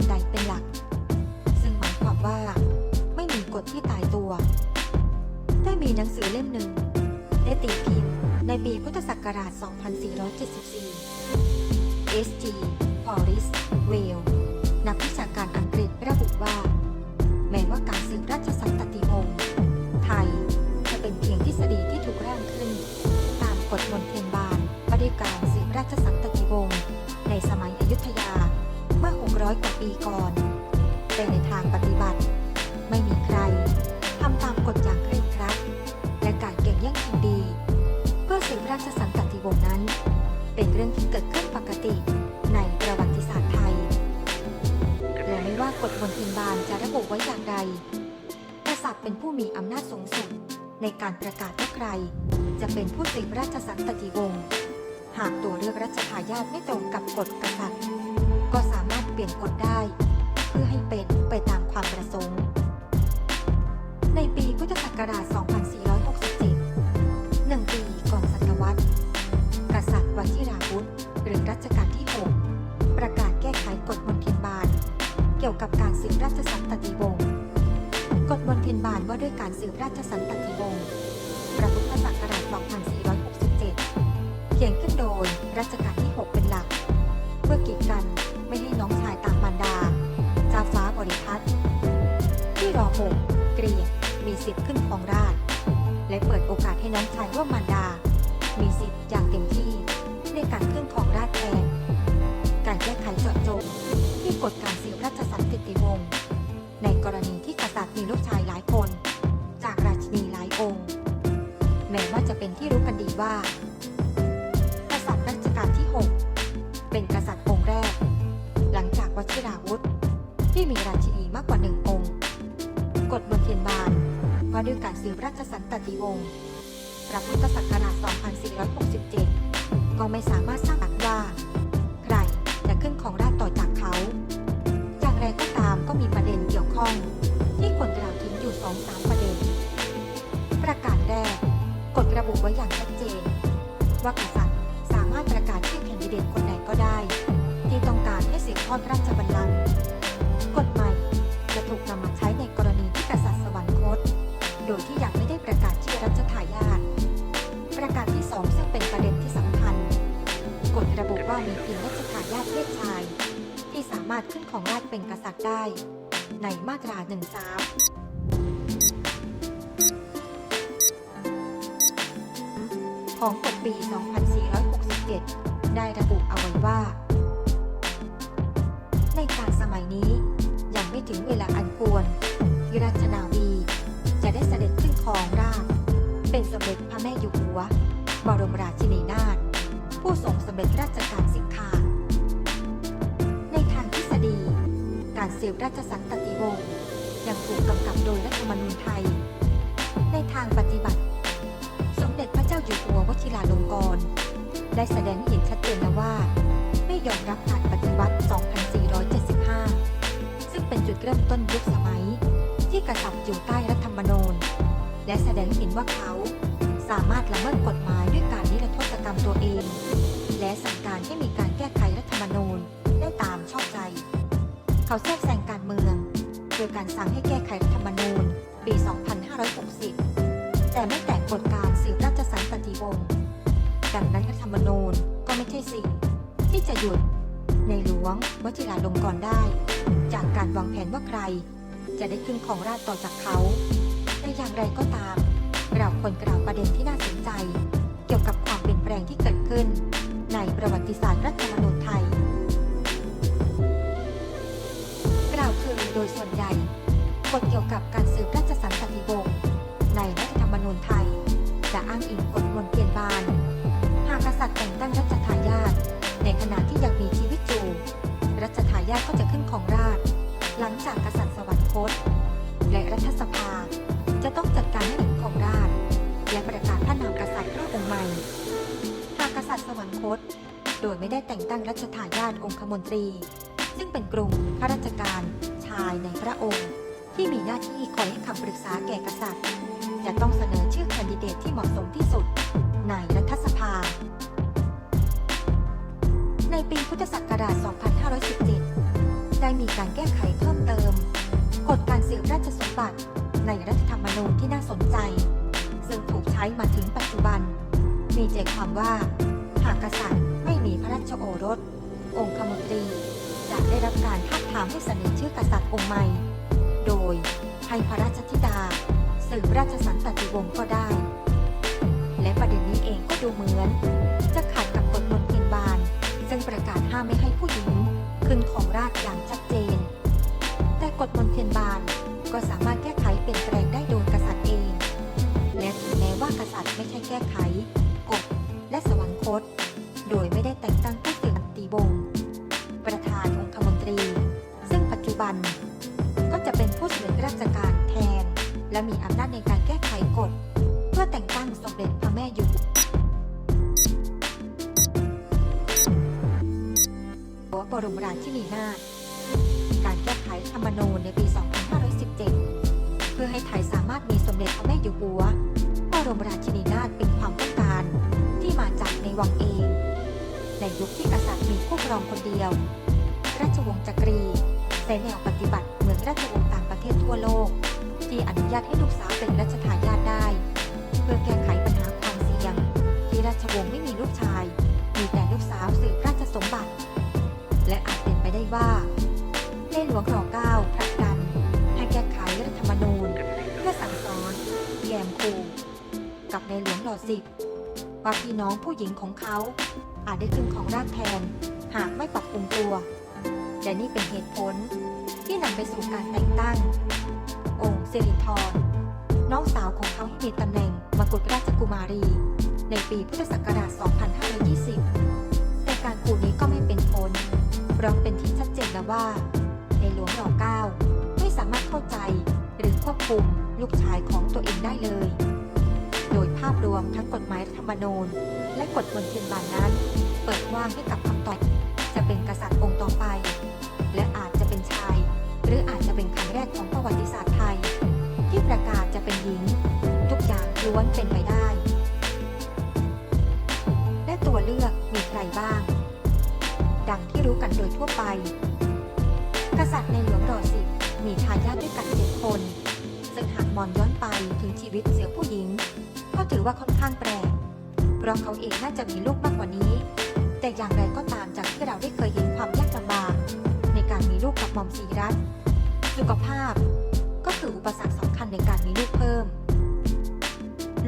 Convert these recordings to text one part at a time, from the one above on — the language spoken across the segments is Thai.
ณฑ์ใดเป็นหลัก ซึ่งหมายความว่าไม่มีกฎที่ตายตัว ได้มีหนังสือเล่มหนึ่ง ได้ตีพิมพ์ในปีพุทธศักราช 2474 S.G. Paris w a l e นักวิชา เป็นเรื่องที่เกิดขึ้นปกติในประวัติศาสตร์ไทย และไม่ว่ากฎมนเทียนบานจะระบุไว้อย่างไรกษัตริย์เป็นผู้มีอำนาจสูงสุดในการประกาศว่าใคร จะเป็นผู้สืบราชสันตติวงศ์ หากตัวเลือกรัชทายาทไม่ตรงกับกฎกษัตริย์ ก็สามารถเปลี่ยนกฎได้ เพื่อให้เป็นไปตามความ กฎการสืบราชสันตติวงศ์ในกรณีที่กษัตริย์มีลูกชายหลายคน จากราชินีหลายองค์ แม้ว่าจะเป็นที่รู้กันดีว่า กษัตริย์รัชกาลที่ 6 เป็นกษัตริย์องค์แรก หลังจากวชิราวุธ ที่มีราชินีมากกว่าหนึ่งองค์กฎมนเทียนบานว่าด้วยการสืบราชสันตติวงศ์ประพุทธศักราช 2467 ก็ไม่สามารถสร้างหลักว่า ใครจะขึ้นของราชต่อจาก ข้อง ที่ควรกล่าวถึงอยู่สองสามประเด็น ประกาศแรกกฎระบุไว้อย่างชัดเจน ว่ากษัตริย์สามารถประกาศชื่อแคนดิเดตคนไหนก็ได้ ที่ต้องการให้สืบทอดราชบัลลังก์กฎใหม่จะถูกนำมาใช้ในกรณีที่กษัตริย์สวรรคต โดยที่ยังไม่ได้ประกาศชื่อรัชทายาทประการที่สองซึ่งเป็นประเด็นที่สำคัญกฎระบุว่ามีเพียงรัชทายาทเพศชาย ที่สามารถขึ้นของราชเป็นกษัตริย์ได้ ในมาตราหนึ่งสามของกฎปี 2467 ได้ระบุเอาไว้ว่า ในการสมัยนี้ยังไม่ถึงเวลาอันควรที่ราชนาวี จะได้เสด็จขึ้นครองราชย์เป็นสมเด็จพระแม่อยู่หัว บรมราชินีนาถผู้ทรงสำเร็จราชการสิกขาารสืบราชสันตติวงศ์ยังถูกกำกับโดยรัฐธรรมนูญไทย ในทางปฏิบัติ สมเด็จพระเจ้าอยู่หัววชิราลงกรณ์ได้แสดงให้เห็นชัดเจนแล้วว่า ไม่ยอมรับการปฏิวัติ 2475 ซึ่งเป็นจุดเริ่มต้นยุคสมัย ที่กษัตริย์อยู่ใต้รัฐธรรมนูญและแสดงให้เห็นว่าเขาสามารถละเมิดกฎหมายด้วยการนิรโทษกรรมตัวเอง และสั่งการให้มีการแก้ไขรัฐธรรมนูญได้ตามชอบใจ เขาแทรกแซงการเมืองโดยการสั่งให้แก้ไขรัฐธรรมนูญ ปี 2560 แต่ไม่แตะกฎการสืบราชสันตติวงศ์ดังนั้นรัฐธรรมนูญก็ไม่ใช่สิ่ง ที่จะหยุดในหลวงวชิราลงกรณ์ได้ จากการวางแผนว่าใคร จะได้ขึ้นของราชต่อจากเขาแต่อย่างไรก็ตาม เราควรกล่าวประเด็นที่น่าสนใจ เกี่ยวกับความเปลี่ยนแปลงที่เกิดขึ้น ในประวัติศาสตร์รัฐธรรมนูญไทย ยส่วนใหญ่กฎเกี่ยวกับการสืบราชสันตติวงศ์ในรัฐธรรมนูญไทย จะอ้างอิงกฎมนเทียนบาน หากกษัตริย์แต่งตั้งรัชทายาทในขณะที่ยังมีชีวิตอยู่ รัชทายาทก็จะขึ้นของราชหลังจากกษัตริย์สวรรคต และรัฐสภาจะต้องจัดการให้ถึงของราชและประกาศพระนามกษัตริย์พระองค์ใหม่ หากกษัตริย์สวรรคต โดยไม่ได้แต่งตั้งรัชทายาทองคมนตรี ซึ่งเป็นกลุ่มข้าราชการายในพระองค์ ที่มีหน้าที่คอยให้คำปรึกษาแก่กษัตริย์ จะต้องเสนอชื่อแคนดิเดตที่เหมาะสมที่สุด ในรัฐสภา ในปีพุทธศักราช 2517 ได้มีการแก้ไขเพิ่มเติม กฎการสืบราชสมบัติ ในรัฐธรรมนูญที่น่าสนใจ ซึ่งถูกใช้มาถึงปัจจุบัน มีใจความว่า หากกษัตริย์ไม่มีพระราชโอรส องคมนตรี จะได้รับการท้าบทามให้เสนอชื่อกษัตริย์องค์ใหม่ โดยให้พระราชธิดา สืบราชสันตติวงศ์ก็ได้ และประเด็นนี้เองก็ดูเหมือน จะขัดกับกฎมนเทียนบาน ซึ่งประกาศห้ามไม่ให้ผู้หญิงขึ้นของราชอย่างชัดเจน แต่กฎมนเทียนบานก็สามารถแก้ไขเปลี่ยนแปลงได้โดยกษัตริย์เอง และถึงแม้ว่ากษัตริย์ไม่ใช่แก้ไข รมราชินีนาถการแก้ไขธรรมนูญในปี 2517 เพื่อให้ไทยสามารถมีสมเด็จพระแม่อยู่หัวบรมราชินีนาถเป็นความต้องการที่มาจากในวังเอง ในยุคที่กษัตริย์มีผู้ครองคนเดียว ราชวงศ์จักรีใช้แนวปฏิบัติเหมือนราชวงศ์ต่างประเทศทั่วโลก ที่อนุญาตให้ลูกสาวเป็นรัชทายาทได้ เพื่อแก้ไขปัญหาความเสี่ยง ที่ราชวงศ์ไม่มีลูกชาย วงรอเก้าผลักดันให้แก้ไขรัฐธรรมนูญ เพื่อสั่งสอนแยมคูกับในหลวงรอสิบว่าพี่น้องผู้หญิงของเขา อาจได้ขึ้นของราชแทน หากไม่ปรับปรุงตัว และนี่เป็นเหตุผลที่นำไปสู่การแต่งตั้ง องค์สิริธรน้องสาวของเขาให้มีตำแหน่งมกุฎราชกุมารี ในปีพุทธศักราช 2520 แต่การปูนี้ก็ไม่เป็นผลเพราะเป็นที่ชัดเจนแล้วว่า หรือควบคุมลูกชายของตัวเองได้เลย โดยภาพรวมทั้งกฎหมายรัฐธรรมนูญ และกฎมนเทียนบานนั้น เปิดว่างให้กับคำตอบจะเป็นกษัตริย์องค์ต่อไป และอาจจะเป็นชาย หรืออาจจะเป็นครั้งแรกของประวัติศาสตร์ไทย ที่ประกาศจะเป็นหญิง ทุกอย่างล้วนเป็นไปได้ และตัวเลือกมีใครบ้าง ดังที่รู้กันโดยทั่วไป กษัตริย์ในหลวงรอสิบ มีทายาทด้วยกันเจ็ดคน ซึ่งหากมองย้อนไปถึงชีวิตเสียผู้หญิง ก็ถือว่าค่อนข้างแปลก เพราะเขาเองน่าจะมีลูกมากกว่านี้ แต่อย่างไรก็ตามจากที่เราได้เคยเห็นความยากลำบากในการมีลูกกับหมอมสีรัตสุขภาพ ก็คืออุปสรรคสำคัญในการมีลูกเพิ่ม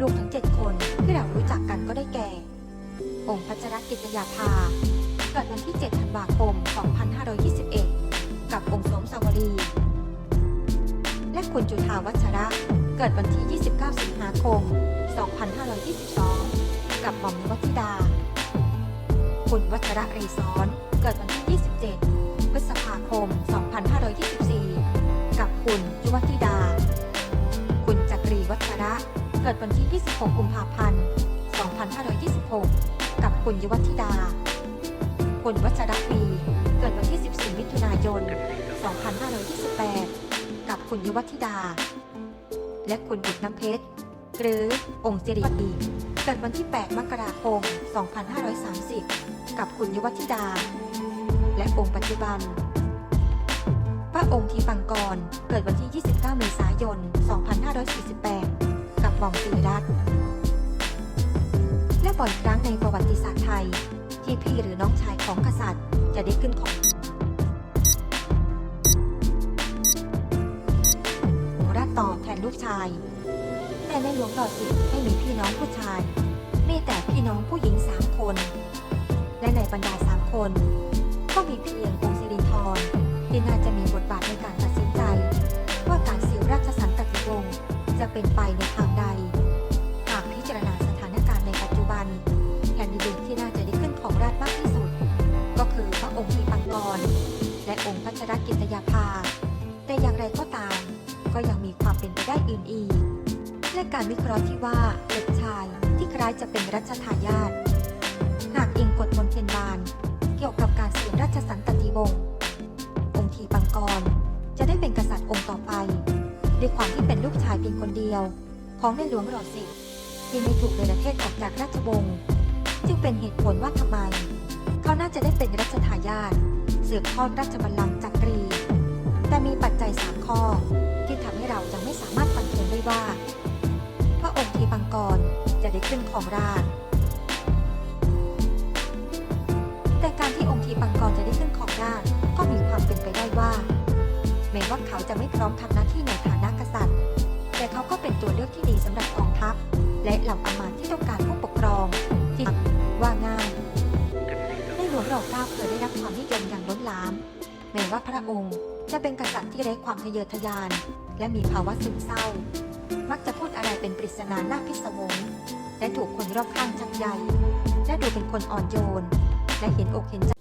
ลูกทั้งเจ็ดคนที่เรารู้จักกันก็ได้แก่ องค์พัชรกิตยาภาเกิดวันที่ 7 ธันวาคม 2521 กับองค์สมสวรี และคุณจุธาวัชระ เกิดวันที่ 29 สิงหาคม 2522 กับหม่อมวัธิดา คุณวัชระเรศรเกิดวันที่ 27 พฤษภาคม 2524 กับคุณยุวธิดา คุณจักรีวัชระ เกิดวันที่ 26 กุมภาพันธ์ 2526 กับคุณยุวธิดา คุณวัชระวีเกิดวันที่ 14 มิถุนายน 2528 คุณยุวธิดา และคุณบุตรน้ำเพชร หรือองค์สิริดีเกิดวันที่ 8 มกราคม 2530 กับคุณยุวธิดา และองค์ปัจจุบัน พระองค์ทีปังกรเกิดวันที่ 29 เมษายน 2548 กับหม่อมสีรัตน์และบ่อยครั้งในประวัติศาสตร์ไทย ที่พี่หรือน้องชายของกษัตริย์จะได้ขึ้นของ ลูกชาย แต่ในหลวงรอสิบไม่มีพี่น้องผู้ชาย มีแต่พี่น้องผู้หญิงสามคน และในบรรดาสามคน ก็มีเพียงองค์สิรินทรที่น่าจะมีบทบาทในการตัดสินใจ ว่าการสืบราชสันตติวงศ์จะเป็นไปในทางใด หากพิจารณาสถานการณ์ในปัจจุบันแคนดิเดตที่น่าจะได้ขึ้นของราชมากที่สุด ก็คือพระองค์ทีปังกรและองค์พัชรกิตยาภาแต่อย่างไรก็ตาม ก็ยังมีความเป็นไปได้อื่นอีก และการวิเคราะห์ที่ว่าเด็กชายที่คล้ายจะเป็นรัชทายาทหากอิงกฎมนเทียนบาน เกี่ยวกับการสืบราชสันตติวงศ์องค์ทีปังกรจะได้เป็นกษัตริย์องค์ต่อไป ด้วยความที่เป็นลูกชายเพียงคนเดียว ของในหลวงรอสิที่ไม่ถูกเนรเทศออกจากราชวงศ์จึงเป็นเหตุผลว่าทำไม เขาน่าจะได้เป็นรัชทายาทสืบทอดราชบัลลังก์จักรี แต่มีปัจจัยสามข้อ เรายังไม่สามารถฟันธงได้ว่า พระองค์ทีปังกรจะได้ขึ้นของราชแต่การที่องค์ทีปังกรจะได้ขึ้นของราชก็มีความเป็นไปได้ว่า แม้ว่าเขาจะไม่พร้อมทำหน้าที่ในฐานะกษัตริย์ แต่เขาก็เป็นตัวเลือกที่ดีสำหรับกองทัพ และเหล่าอามาตย์ที่ต้องการผู้ปกครองที่ว่าง่ายในหลวงรอเก้าเคยได้รับความนิยมอย่างล้นหลาม แม้ว่าพระองค์ จะเป็นกษัตริย์ที่ไร้ความทะเยอทะยาน และมีภาวะซึมเศร้า มักจะพูดอะไรเป็นปริศนาหน้าพิศวงและถูกคนรอบข้างชักใยและดูเป็นคนอ่อนโยน และเห็นอกเห็นใจ